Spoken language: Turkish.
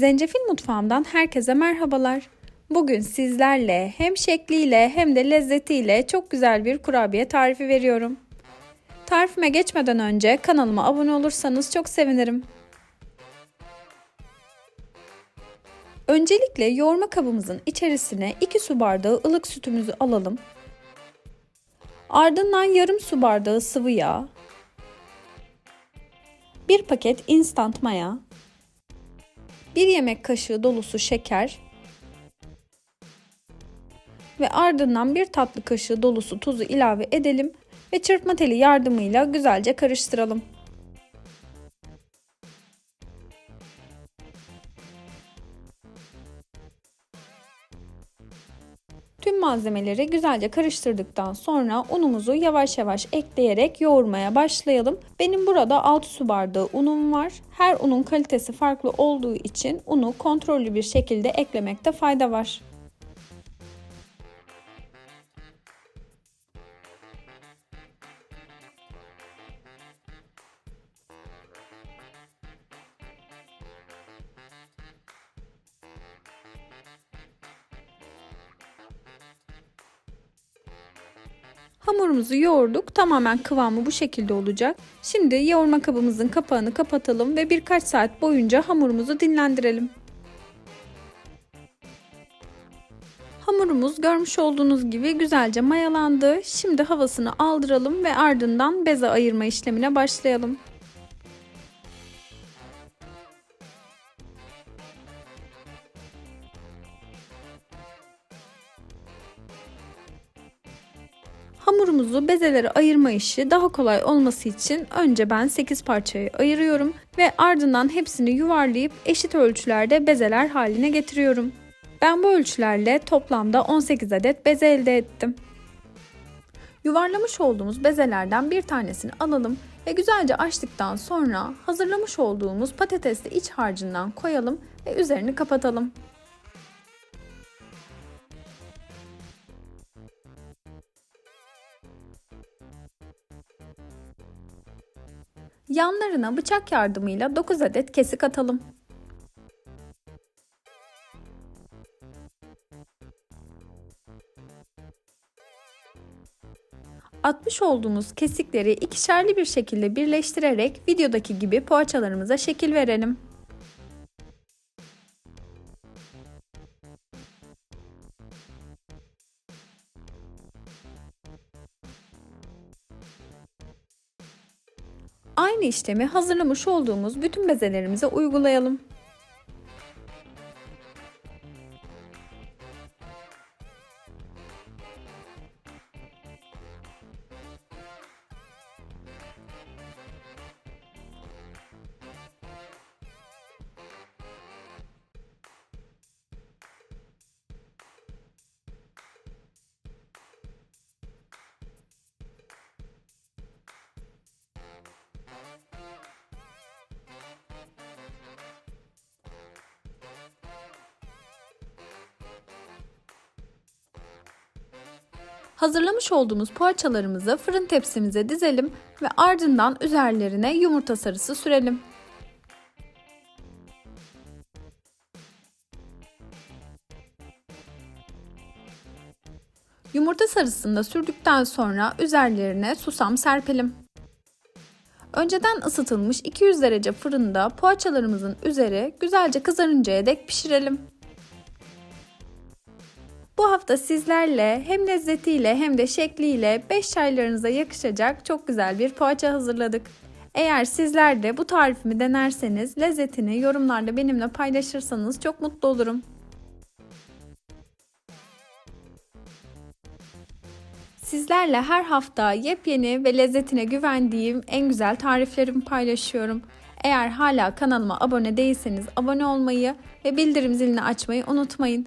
Zencefil mutfağımdan herkese merhabalar. Bugün sizlerle hem şekliyle hem de lezzetiyle çok güzel bir kurabiye tarifi veriyorum. Tarifime geçmeden önce kanalıma abone olursanız çok sevinirim. Öncelikle yoğurma kabımızın içerisine 2 su bardağı ılık sütümüzü alalım. Ardından yarım su bardağı sıvı yağ, 1 paket instant maya, 1 yemek kaşığı dolusu şeker ve ardından 1 tatlı kaşığı dolusu tuzu ilave edelim ve çırpma teli yardımıyla güzelce karıştıralım. Tüm malzemeleri güzelce karıştırdıktan sonra unumuzu yavaş yavaş ekleyerek yoğurmaya başlayalım. Benim burada 6 su bardağı unum var. Her unun kalitesi farklı olduğu için unu kontrollü bir şekilde eklemekte fayda var. Hamurumuzu yoğurduk. Tamamen kıvamı bu şekilde olacak. Şimdi yoğurma kabımızın kapağını kapatalım ve birkaç saat boyunca hamurumuzu dinlendirelim. Hamurumuz görmüş olduğunuz gibi güzelce mayalandı. Şimdi havasını aldıralım ve ardından beze ayırma işlemine başlayalım. Hamurumuzu bezelere ayırma işi daha kolay olması için önce ben 8 parçaya ayırıyorum ve ardından hepsini yuvarlayıp eşit ölçülerde bezeler haline getiriyorum. Ben bu ölçülerle toplamda 18 adet beze elde ettim. Yuvarlamış olduğumuz bezelerden bir tanesini alalım ve güzelce açtıktan sonra hazırlamış olduğumuz patatesli iç harcından koyalım ve üzerini kapatalım. Yanlarına bıçak yardımıyla 9 adet kesik atalım. Atmış olduğumuz kesikleri ikişerli bir şekilde birleştirerek videodaki gibi poğaçalarımıza şekil verelim. Aynı işlemi hazırlamış olduğumuz bütün bezelerimize uygulayalım. Hazırlamış olduğumuz poğaçalarımızı fırın tepsimize dizelim ve ardından üzerlerine yumurta sarısı sürelim. Yumurta sarısını da sürdükten sonra üzerlerine susam serpelim. Önceden ısıtılmış 200 derece fırında poğaçalarımızın üzeri güzelce kızarıncaya dek pişirelim. Bu hafta sizlerle hem lezzetiyle hem de şekliyle 5 çaylarınıza yakışacak çok güzel bir poğaça hazırladık. Eğer sizler de bu tarifimi denerseniz lezzetini yorumlarda benimle paylaşırsanız çok mutlu olurum. Sizlerle her hafta yepyeni ve lezzetine güvendiğim en güzel tariflerimi paylaşıyorum. Eğer hala kanalıma abone değilseniz abone olmayı ve bildirim zilini açmayı unutmayın.